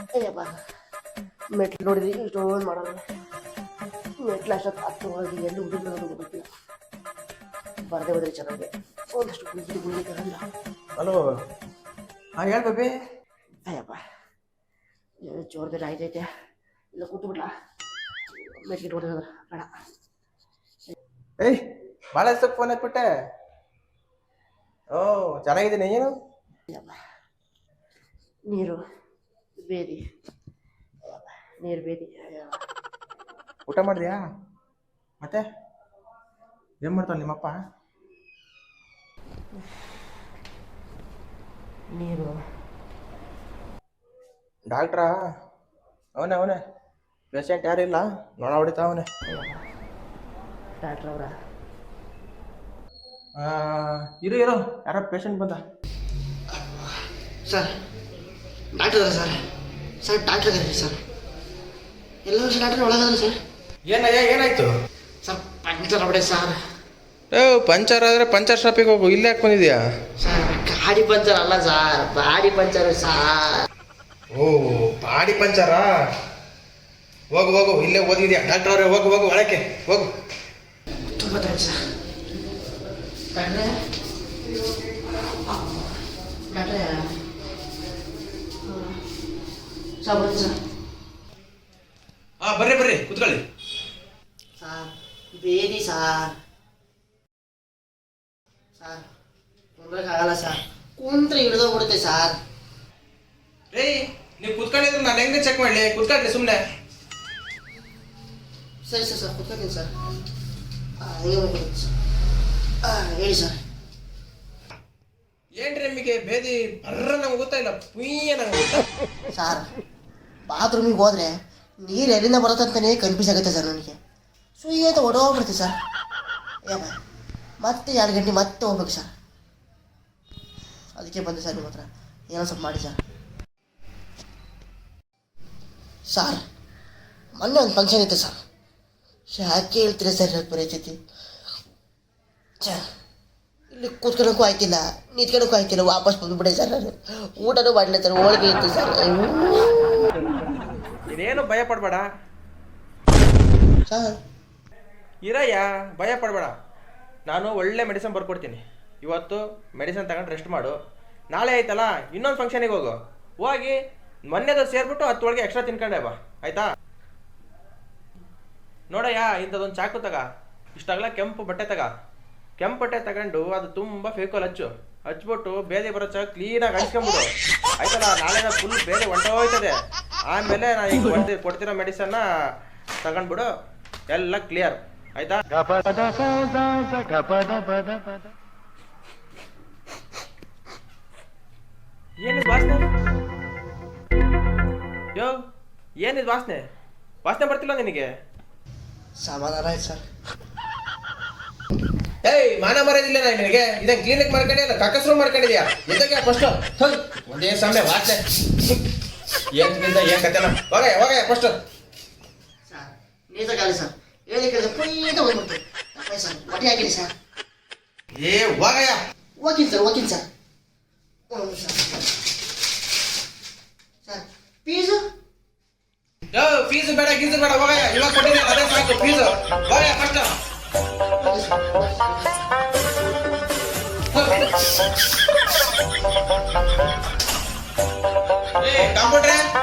ಅಯ್ಯಪ್ಪ ಮೆಟ್ಲು ನೋಡಿದ್ರಿ ಇಷ್ಟೊಂದು ಮಾಡೋಣ ಮೆಟ್ಲು ಅಷ್ಟೊತ್ತು ಹತ್ತು ಹೋಗಿ ಎಲ್ಲಿ ಹುಡುಗ ಗೊತ್ತಿಲ್ಲ. ಬರದೇ ಹೋದ್ರೆ ಚೆನ್ನಾಗಿ. ಒಂದಷ್ಟು ಗುಳಿ ತಗೊಂಡ ಹಲೋ ಹಾಂ ಹೇಳ ಬೇಬಿ. ಅಯ್ಯಪ್ಪ ಏನು ಜೋರ್ ಬೇರೆ ಆಯ್ತೈತೆ. ಇಲ್ಲ ಕೂತು ಬಿಡ್ಲಾ? ಮೆಟ್ಲು ಹೊಡೆದ್ರೆ ಬೇಡ. ಏಯ್ ಭಾಳ ಹೆಸರು ಫೋನ್ ಹಾಕ್ಬಿಟ್ಟೆ ಓ ಚೆನ್ನಾಗಿದ್ದೀನಿ. ಏನು ನೀರು. ಬೇದಿ ನೀರು ಬೇದಿ ಊಟ ಮಾಡಿದ್ಯಾ? ಮತ್ತೆ? ಏನು ಮಾಡ್ತಾನೆ ನಿಮ್ಮಪ್ಪ? ನೀರು. ಡಾಕ್ಟ್ರಾ? ಅವನೇ ಅವನೇ. ಪೇಷಂಟ್ ಇಲ್ಲ? ನೋಡ ಹೊಡಿತಾ ಅವನೇ. ಡಾಕ್ಟ್ರ್ ಅವರ? ಇರು ಇರು. ಯಾರೋ ಪೇಷಂಟ್ ಬಂದ. Sir doctor sir. Sir doctor ಅದಾರ ಸರ್. ಎಲ್ಲರೂ ಸರ್ ಡಾಕ್ಟರ್ ಒಳಗದಾರ ಸರ್. ಏನಯ್ಯ ಏನಾಯ್ತು? ಸರ್ ಪಂಚರ್ ಹೊಡೆ ಸರ್. ಏ ಪಂಚರ್ ಆದರೆ ಪಂಚರ್ ಶಾಪಿಗೆ ಹೋಗು ಇಲ್ಲೇ ಯಾಕೆ ಬಂದಿದ್ಯಾ? ಸರ್ ಗಾಡಿ ಪಂಚರ್ ಅಲ್ಲ ಸರ್ ಬಾಡಿ ಪಂಚರ್ ಸರ್. ಓ ಬಾಡಿ ಪಂಚರಾ? ಹೋಗು ಹೋಗು ಇಲ್ಲೇ ಓದಿದ್ಯಾ? ಡಾಕ್ಟರ್ ಅವರೇ ಹೋಗು ಹೋಗು ಒಳಕ್ಕೆ ಹೋಗು. ತುಂಬ ಥ್ಯಾಂಕ್ಸ್ ಸರ್. ಡಾಕ್ಟ್ರೆ ಡಾಕ್ಟ್ರೆ ಸರ್. ಹಾಂ ಬರ್ರಿ ಬರ್ರಿ ಕುತ್ಕೊಳ್ಳಿ. ಸರ್ ಬೇದಿ ಸರ್. ಸರ್ ಬರ್ಬೇಕಾಗಲ್ಲ ಸರ್. ಕುಂತ್ರೆ ಹಿಡಿದೋಗ್ಬಿಡುತ್ತೆ ಸರ್. ರೀ ನೀವು ಕುತ್ಕೊಂಡಿದ್ರೆ ನಾನು ಹೆಂಗೆ ಚೆಕ್ ಮಾಡಲಿ? ಕುತ್ಕೊಳ್ರಿ ಸುಮ್ಮನೆ ಸರಿ ಸರ್ ಸರ್ ಕುತ್ಕೊಳ್ತೀನಿ ಸರ್. ಹಂಗೆ ಮಾಡ್ಕೊಡ್ತೀನಿ ಸರ್. ಹಾಂ ಹೇಳಿ ಸರ್. ಏನ್ರಿ ನಿಮಗೆ ಬೇದಿ ಬರ್ರ ನಂಗೆ ಗೊತ್ತಾಯಿಲ್ಲ ಪುಯ್ಯ ನಂಗೆ ಗೊತ್ತಾ? ಸರ್ ಬಾತ್ರೂಮಿಗೆ ಹೋದ್ರೆ ನೀರು ಎಲ್ಲಿಂದ ಬರುತ್ತಂತಾನೆ ಕನ್ಫ್ಯೂಸ್ ಆಗುತ್ತೆ ಸರ್ ನನಗೆ. ಸುಯ್ಯ ಅಂತ ಓಡೋಗ್ಬಿಡ್ತೀವಿ ಸರ್. ಏನ ಮತ್ತೆ ಎರಡು ಗಂಟೆ ಮತ್ತೆ ಹೋಗ್ಬೇಕು ಸರ್. ಅದಕ್ಕೆ ಬಂದೆ ಸರ್ ನಿಮ್ಮ ಹತ್ರ. ಏನೋ ಸ್ವಲ್ಪ ಮಾಡಿ ಸರ್. ಸರ್, ಮೊನ್ನೆ ಒಂದು ಫಂಕ್ಷನ್ ಇತ್ತು ಸರ್. ಯಾಕೆ ಹೇಳ್ತೀರಾ ಸರ್ ಸ್ವಲ್ಪ ಪರಿಸ್ಥಿತಿ? ಸರ್ ಇಲ್ಲಿ ಕೂತ್ಕೊಳಕ್ಕೂ ಆಯ್ತಿಲ್ಲ, ನಿಂತ್ಕೊಳ್ಳೋಕ್ಕೂ ಆಯ್ತಿಲ್ಲ, ವಾಪಸ್ ಬಂದ್ಬಿಟ್ಟೆ ಸರ್ ಊಟನೂ ಮಾಡಲಿಲ್ಲ ಸರ್, ಹೋಳಿಗೆ ಇತ್ತು ಸರ್. ಇದೇನು ಭಯ ಪಡಬೇಡ. ಇರಯ್ಯ ಭಯ ಪಡಬೇಡ. ನಾನು ಒಳ್ಳೆ ಮೆಡಿಸನ್ ಬರ್ಕೊಡ್ತೀನಿ. ಇವತ್ತು ಮೆಡಿಸನ್ ತಗೊಂಡು ರೆಸ್ಟ್ ಮಾಡು. ನಾಳೆ ಆಯ್ತಲ್ಲ ಇನ್ನೊಂದು ಫಂಕ್ಷನಿಗೆ ಹೋಗು. ಹೋಗಿ ಮೊನ್ನೆದು ಸೇರಿಬಿಟ್ಟು ಹತ್ತೊಳಗೆ ಎಕ್ಸ್ಟ್ರಾ ತಿನ್ಕೊಂಡೆ ಬಾ. ಆಯ್ತಾ? ನೋಡಯ್ಯ ಇಂಥದ್ದೊಂದು ಚಾಕು ತಗ. ಇಷ್ಟಾಗಲ ಕೆಂಪು ಬಟ್ಟೆ ತಗ. ಕೆಂಪು ಬಟ್ಟೆ ತಗೊಂಡು ಅದು ತುಂಬ ಫೇಕಲ್ ಹಚ್ಚು. ಹಚ್ಬಿಟ್ಟು ಬೇರೆ ಬರೋ ಚಾಕ್ ಕ್ಲೀನಾಗಿ ಹಂಚ್ಕೊಂಬಿಡು ಆಯ್ತಲ್ಲ ನಾಳೆ ಫುಲ್ ಬೇರೆ ಹೊಂಟೋಯ್ತದೆ ಆಮೇಲೆ ನಾನು ಈಗ ಕೊಡ್ತಿ ಕೊಡ್ತಿರೋ ಮೆಡಿಸನ್ನ ತಗೊಂಡ್ಬಿಡು ಎಲ್ಲ ಕ್ಲಿಯರ್ ಆಯ್ತಾ? ಏನಿದ್ ವಾಸನೆ? ಯೋ ಏನಿದ್ ವಾಸನೆ? ವಾಸನೆ ಬರ್ತಿಲ್ಲ ನಿನಗೆ? ಸಮಾಧಾನ ಆಯ್ತು ಸರ್. ಏಯ್ ಮಾನ ಮರ್ಯಾದಿಲ್ಲ ನಾನು ನಿನಗೆ. ಇದನ್ನ ಕ್ಲಿನಿಕ್ ಮಾಡ್ಕೊಂಡಿಲ್ಲ ಕಕಸ್ರು ಮಾಡ್ಕೊಂಡಿದ್ಯಾ? ಇದಕ್ಕೆ ಫಸ್ಟ್ ಒಂದೇ ಸಮಯ ವಾಸನೆ. ಏನ್ ತಿಂದ ಏನ್ ಕತೆನ ಹೋಗಯ್ಯ ಹೋಗಯ್ಯ ಫಸ್ಟ್ ಸರ್ ನೀಟಾಗಲಿ ಸರ್. ಹೇಳಿ ಕೇಳಿದ ಪುಯ್ಯಂತ ಹೋಗ್ಬಿಡ್ತು. ತಪ್ಪಾಯ್ತು ಸರ್ ಹೊಟ್ಟೆ ಹಾಕಿರಿ ಸರ್. ಏ ಹೋಗಯ್ಯ. ಹೋಗಿನ್ ಸರ್ ಹೋಗಿನ್ ಸರ್. ಸರ್. ಫೀಸು ಯೋ ಫೀಸ್ ಬೇಡ ಗೀಸು ಬೇಡ ಹೋಗಯ್ಯ. ಇವಾಗ ಕೊಟ್ಟಿದ್ದೆ ಅದೇ ಸಾಕು ಫೀಸ್ ಹೋಗಯ್ಯ ಫಸ್ಟ್ ಹೋಗಿ कंप्यूटर